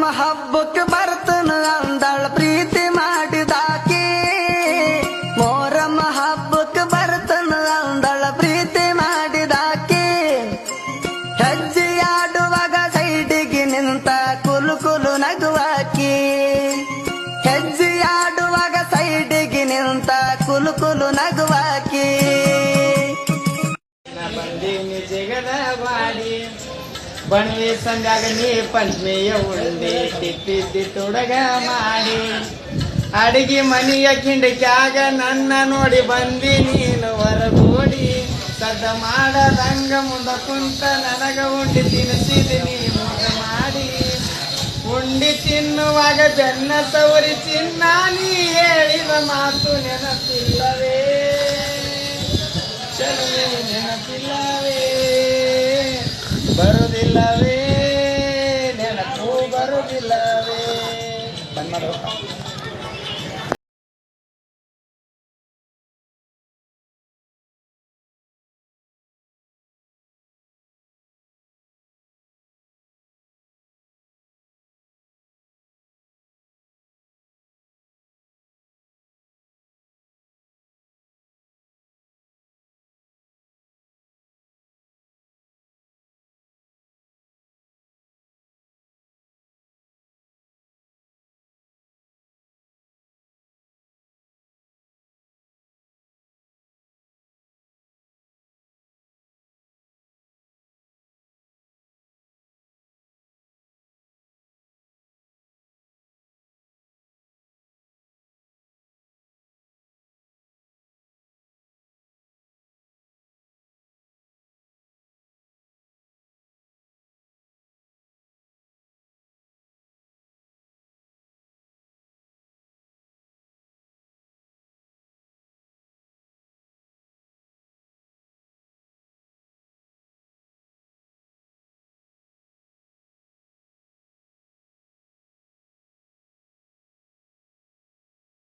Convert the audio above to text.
محبك ಬನ್ನಿ ಸಂಜಾಗ ನೀ ಪಂಚಮಿಯ ಉಂಡೆ ತಿಪ್ಪಿದ್ದಿ ತೊಡಗ ಮಾಡಿ. ಅಡಿಗೆ ಮನೆಯ ಕಿಂಡಕ್ಯಾಗ ನನ್ನ ನೋಡಿ ಬಂದಿ ನೀನು ಹೊರಗೋಡಿ. ಸದ್ದ ಮಾಡದಂಗ ಮುಂದ ಕುಂತ ನನಗ ಉಂಡಿ ತಿನ್ನಿಸಿದಿನಿ ಮುಂದ ಮಾಡಿ. ಉಂಡಿ ತಿನ್ನುವಾಗ ಬೆನ್ನ ಸವರಿ ಚಿನ್ನ ನೀ ಹೇಳಿದ ಮಾತು ನೆನಪಿಲ್ಲವೇ. ಚಲುವೆ ನೆನಪಿಲ್ಲವೇ ಬರುವುದಿಲ್ಲವೇ? ನೆನಪು ಬರುವುದಿಲ್ಲವೇ? ಬಂದ್